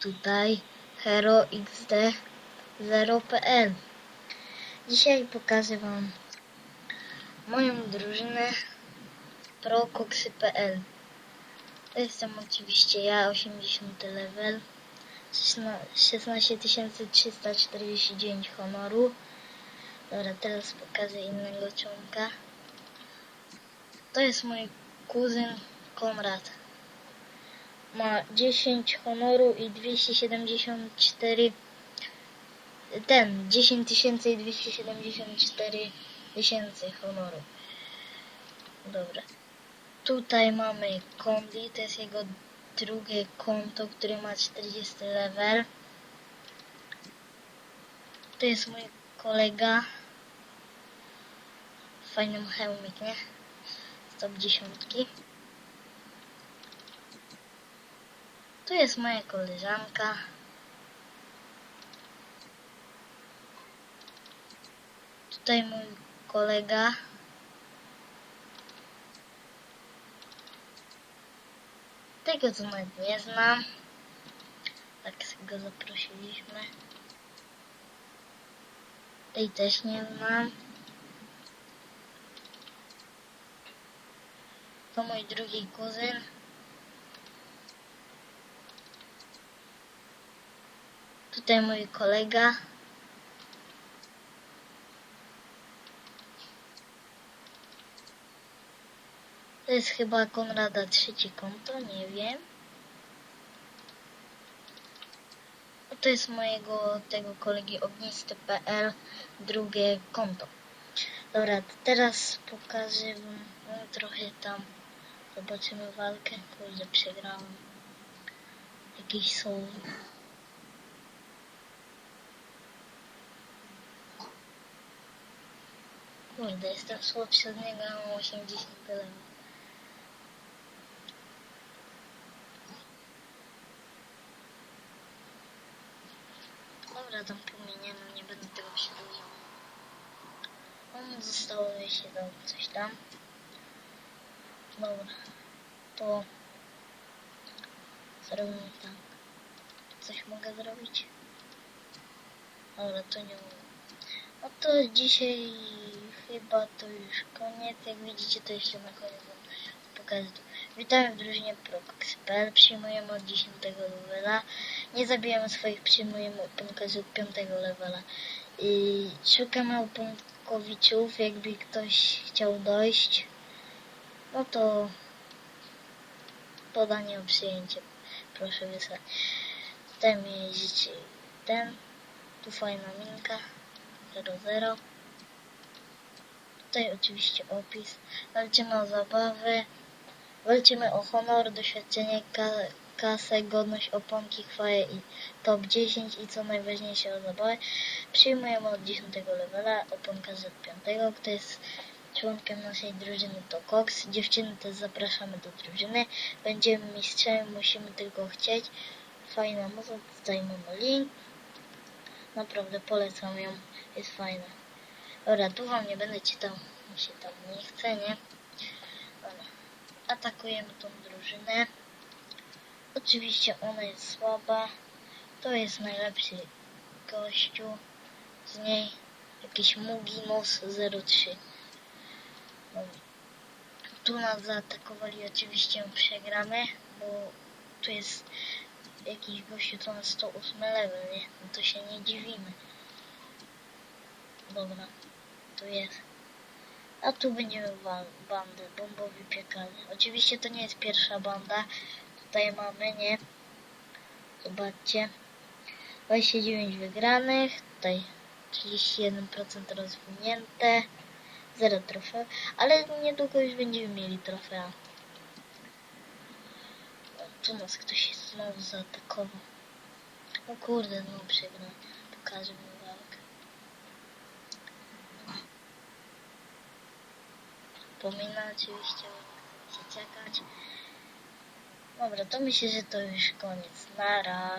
tutaj heroxd0.pl Dzisiaj pokażę Wam moją drużynę prokoksy.pl To jestem oczywiście ja, 80 level, 16349 honoru. Dobra, teraz pokażę innego członka. To jest mój kuzyn Konrad. Ma 10 honoru i 274 ten 10 tysięcy i 274 tysięcy honoru. Dobra. Tutaj mamy Kondi, to jest jego drugie konto, które ma 40 level. To jest mój kolega. Fajny hełmik, nie? Top dziesiątki. Tu jest moja koleżanka. Tutaj mój kolega. Tego co nawet nie znam. Tak go zaprosiliśmy. Tej też nie znam. To mój drugi kuzyn. Tutaj mój kolega. To jest chyba Konrada trzecie konto, nie wiem. To jest mojego tego kolegi ognisty.pl drugie konto. Dobra, teraz pokażę wam no, trochę tam. Zobaczymy walkę. Kurde, przegrałem. Jakiś są. Kurde, jestem słabszy od niego, a mam 80 level. Dobra, tam pominiemy, nie będę tego przedłużał. On zostało się dał coś tam. Dobra, to zrobimy tak. Coś mogę zrobić? Dobra, to nie mogę. No to dzisiaj chyba to już koniec. Jak widzicie, to jeszcze na koniec to. Witamy w drużynie ProCox.pl. Przyjmujemy od 10 levela. Nie zabijamy swoich, przyjmujemy oponkę z 5 levela. I szukamy oponkowiczów, jakby ktoś chciał dojść. No to podanie o przyjęcie. Proszę wysłać. Mi jeździć ten. Tu fajna minka. 00. Tutaj oczywiście opis. Walczymy o zabawę. Walczymy o honor, doświadczenie, ka kasę, godność, oponki, chwałę i top 10 i co najważniejsze o zabawę. Przyjmujemy od 10 levela oponka z 5. Kto jest członkiem naszej drużyny to Cox. Dziewczyny też zapraszamy do drużyny. Będziemy mistrzami, musimy tylko chcieć. Fajna moza, tutaj mamy link. Naprawdę polecam ją, jest fajna. Dobra, tu wam nie będę czytał, mi się tam nie chce, nie? Dobra. Atakujemy tą drużynę. Oczywiście ona jest słaba. To jest najlepszy gościu. Z niej jakiś Muginos 03. Dobra. Tu nas zaatakowali, oczywiście przegramy, bo tu jest jakiś gościu co na 108 level, nie? No to się nie dziwimy. Dobra, tu jest. A tu będziemy bandy, bombowi piekarze. Oczywiście to nie jest pierwsza banda. Tutaj mamy, nie? Zobaczcie. 29 wygranych. Tutaj 31% rozwinięte. 0 trofeów. Ale niedługo już będziemy mieli trofea. Tu nas ktoś znowu zaatakował. O kurde, no przegrał. Pokażę mu walkę. Pomina oczywiście, się czekać. Dobra, to myślę, że to już koniec. Nara.